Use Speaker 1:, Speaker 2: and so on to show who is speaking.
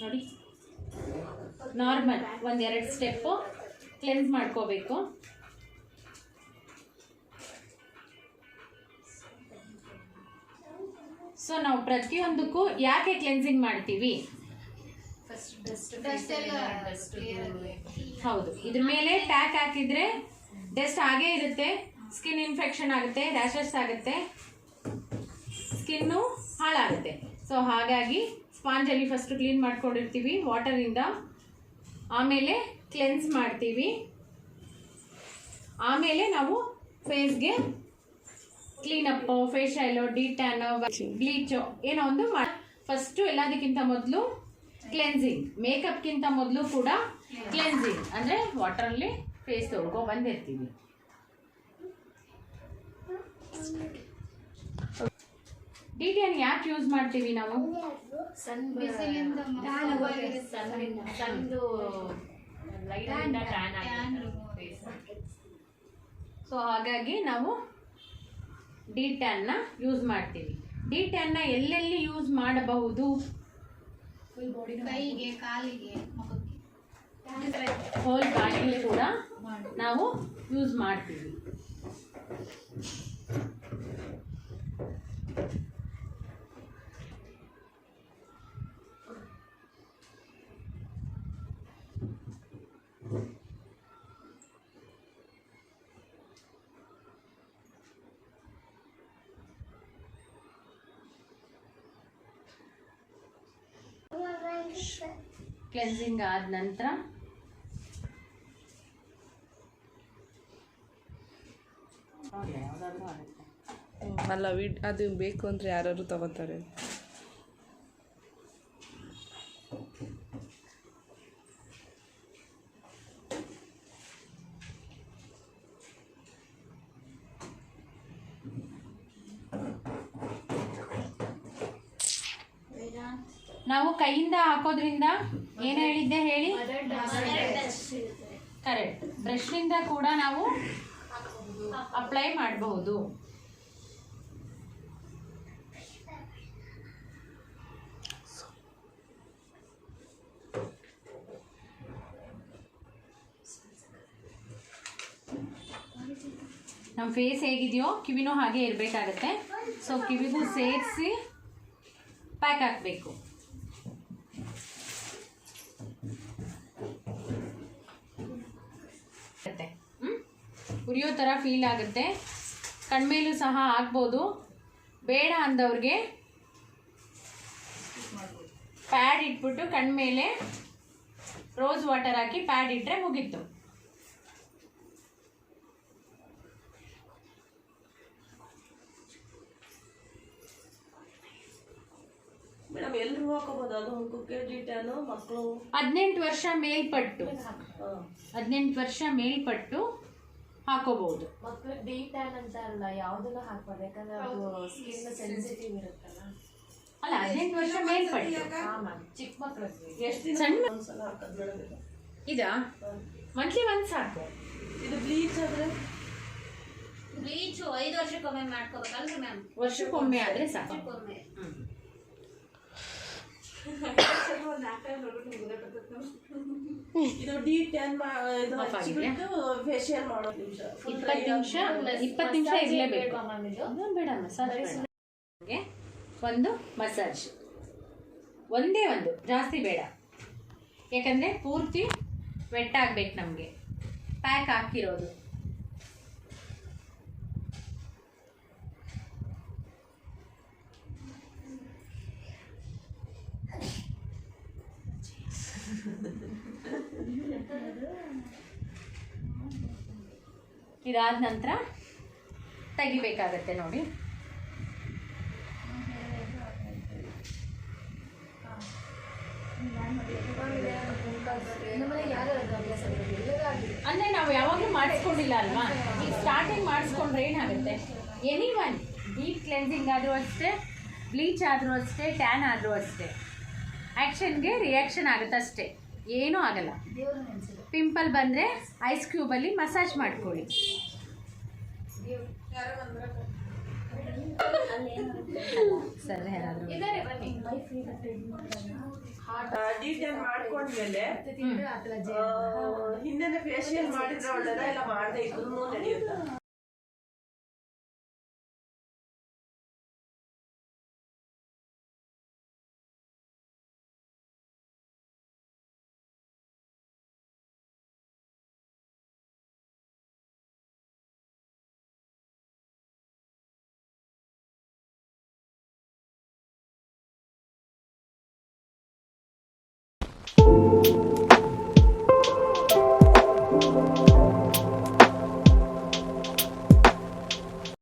Speaker 1: ನೋಡಿ. ನಾರ್ಮಲ್ ಒಂದೆರಡು step cleanse ಮಾಡ್ಕೋಬೇಕು. ಸೊ ನಾವು ಪ್ರತಿಯೊಂದಕ್ಕೂ ಯಾಕೆ ಕ್ಲೆನ್ಸಿಂಗ್ ಮಾಡ್ತೀವಿ? ಹೌದು ಇದ್ರ ಮೇಲೆ ಟ್ಯಾಕ್ ಹಾಕಿದ್ರೆ ಡಸ್ಟ್ ಹಾಗೇ ಇರುತ್ತೆ ಸ್ಕಿನ್ ಇನ್ಫೆಕ್ಷನ್ ಆಗುತ್ತೆ ರ್ಯಾಷಸ್ ಆಗುತ್ತೆ ಸ್ಕಿನ್ನು ಹಾಳಾಗುತ್ತೆ. ಸೊ ಹಾಗಾಗಿ ಸ್ಪಾಂಜಲ್ಲಿ ಫಸ್ಟ್ ಕ್ಲೀನ್ ಮಾಡ್ಕೊಂಡಿರ್ತೀವಿ ವಾಟರಿಂದ ಆಮೇಲೆ ಕ್ಲೆನ್ಸ್ ಮಾಡ್ತೀವಿ. ಆಮೇಲೆ ನಾವು ಫೇಸ್ಗೆ cleanup face oil D tan bleach ಏನೋ ಒಂದು ಫಸ್ಟು ಎಲ್ಲದಕ್ಕಿಂತ ಮೊದಲು ಕ್ಲೆನ್ಸಿಂಗ್ ಮೇಕಪ್ಗಿಂತ ಮೊದಲು ಕೂಡ ಕ್ಲೆನ್ಸಿಂಗ್ ಅಂದರೆ ವಾಟರಲ್ಲಿ ಫೇಸ್ ತೊಳ್ಕೊ ಬಂದಿರ್ತೀವಿ ಡಿ ಟ್ಯಾನ್ ಯಾಕೆ ಯೂಸ್ ಮಾಡ್ತೀವಿ ನಾವು? ಸೊ ಹಾಗಾಗಿ ನಾವು ಡಿ ಟ್ಯಾನ್ನ ಯೂಸ್ ಮಾಡ್ತೀವಿ. ಡಿ ಟ್ಯಾನ್ನ ಎಲ್ಲೆಲ್ಲಿ ಯೂಸ್ ಮಾಡಬಹುದು?
Speaker 2: ಕೈಗೆ ಕಾಲಿಗೆ ಮುಖಕ್ಕೆ.
Speaker 1: ಹೋಲ್ ಬಾಡಿಗೆ ಕೂಡ ನಾವು ಯೂಸ್ ಮಾಡ್ತೀವಿ. ಕ್ಲೆನ್ಸಿಂಗ್ ಆದ ನಂತರ
Speaker 3: ಅಲ್ಲ ವಿಡ್ ಅದು ಬೇಕು ಅಂದರೆ ಯಾರು ತಗೋತಾರೆ
Speaker 1: ನಾವು ಕೈಯಿಂದ ಹಾಕೋದ್ರಿಂದ ಏನು ಹೇಳಿದ್ದೆ ಹೇಳಿ? ಕರೆಕ್ಟ್ ಬ್ರಷ್ನಿಂದ ಕೂಡ ನಾವು ಅಪ್ಲೈ ಮಾಡಬಹುದು ನಮ್ಮ ಫೇಸ್ ಹೇಗಿದೆಯೋ ಕಿವಿನೂ ಹಾಗೆ ಇರಬೇಕಾಗತ್ತೆ. ಸೊ ಕಿವಿಗೂ ಸೇರಿಸಿ ಪ್ಯಾಕ್ ಹಾಕಬೇಕು. ಉರಿಯೋ ಥರ ಫೀಲ್ ಆಗುತ್ತೆ. ಕಣ್ಮೇಲೂ ಸಹ ಆಗ್ಬೋದು. ಬೇಡ ಅಂದವ್ರಿಗೆ ಪ್ಯಾಡ್ ಇಟ್ಬಿಟ್ಟು ಕಣ್ಮೇಲೆ ರೋಸ್ ವಾಟರ್ ಹಾಕಿ ಪ್ಯಾಡ್ ಇಟ್ಟರೆ ಮುಗೀತು. ಹದಿನೆಂಟು ವರ್ಷ ಮೇಲ್ಪಟ್ಟು. ಹದಿನೆಂಟು ವರ್ಷ ಮೇಲ್ಪಟ್ಟು ಹಾಕೋಬಹುದು.
Speaker 4: ಮಕ್ಳಿಗೆ ಡೇ ಟ್ಯಾನ್ ಅಂತ ಅಲ್ಲ ಯಾವ್ದನ್ನು ಹಾಕ್ಬಾರ್ದು ಯಾಕಂದ್ರೆ ಅದು ಸ್ಕಿನ್ ಸೆನ್ಸಿಟಿವ್ ಇರುತ್ತಲ್ಲ.
Speaker 1: ಅಲ್ಲ ಹದಿನೆಂಟು ವರ್ಷ ಮೇಲ್ಪಟ್ಟು
Speaker 4: ಹಾ ಮ್ಯಾಮ್ ಚಿಕ್ಕ ಮಕ್ಕಳಿಗೆ
Speaker 5: ಎಷ್ಟು ದಿನ?
Speaker 1: ಸಣ್ಣ ಇದಾ? ಮಂತ್ಲಿ ಒಂದು ಸಾಕು.
Speaker 5: ಇದು ಬ್ಲೀಚ್ ಆದ್ರೆ?
Speaker 2: ಬ್ಲೀಚು ಐದು ವರ್ಷಕ್ಕೊಮ್ಮೆ ಮಾಡ್ಕೋಬೇಕಲ್ರಿ ಮ್ಯಾಮ್
Speaker 1: ವರ್ಷಕ್ಕೊಮ್ಮೆ ಆದ್ರೆ ಸಾಕು. ಹ್ಮ್.
Speaker 5: ಇದು ಡಿ ಟ್ಯಾನ್ ಇದು
Speaker 1: Off ಆಗಿದೆ?
Speaker 5: ಹಚ್ಚಿಬಿಟ್ಟು ಫೇಶಿಯಲ್ ಮಾಡೋದು ನಿಮಿಷ.
Speaker 1: ಇಪ್ಪತ್ತು ನಿಮಿಷ ಇಪ್ಪತ್ತು ನಿಮಿಷ ಇರಲೇಬೇಕು
Speaker 4: ಬೇಡ
Speaker 1: ಮಸಾಜ್ ಒಂದು ಮಸಾಜ್ ಒಂದೇ ಒಂದು ಜಾಸ್ತಿ ಬೇಡ. ಯಾಕಂದರೆ ಪೂರ್ತಿ ವೆಟ್ ಆಗ್ಬೇಕು ನಮಗೆ. ಪ್ಯಾಕ್ ಹಾಕಿರೋದು. ಇದಾದ ನಂತರ ತೆಗಿಬೇಕಾಗತ್ತೆ ನೋಡಿ. ಅಂದ್ರೆ ನಾವು ಯಾವಾಗಲೂ ಮಾಡಿಸ್ಕೊಂಡಿಲ್ಲ ಅಲ್ವಾ? ಈಗ ಸ್ಟಾರ್ಟಿಂಗ್ ಮಾಡಿಸ್ಕೊಂಡ್ರೆ ಏನಾಗುತ್ತೆ? ಎನಿ ಒನ್ ಡೀಪ್ ಕ್ಲೆನ್ಸಿಂಗ್ ಆದರೂ ಅಷ್ಟೇ ಬ್ಲೀಚ್ ಆದರೂ ಅಷ್ಟೇ ಟ್ಯಾನ್ ಆದರೂ ಅಷ್ಟೇ. ಆ್ಯಕ್ಷನ್ಗೆ ರಿಯಾಕ್ಷನ್ ಆಗುತ್ತೆ ಅಷ್ಟೇ ಏನೂ ಆಗಲ್ಲ. ಪಿಂಪಲ್ ಬಂದರೆ ಐಸ್ ಕ್ಯೂಬಲ್ಲಿ ಮಸಾಜ್ ಮಾಡ್ಕೊಳ್ಳಿ. ಸರಿ ಯಾರಾದರೂ
Speaker 5: ಮಾಡ್ಕೊಂಡ್ಮೇಲೆ ಹಿಂದೆ ಫೇಶಿಯಲ್ ಮಾಡಿದ್ರೆ ಒಳ್ಳೇದ ಇಲ್ಲ ಮಾಡದೆ ಇದ್ರು ನಡೆಯುತ್ತಾ?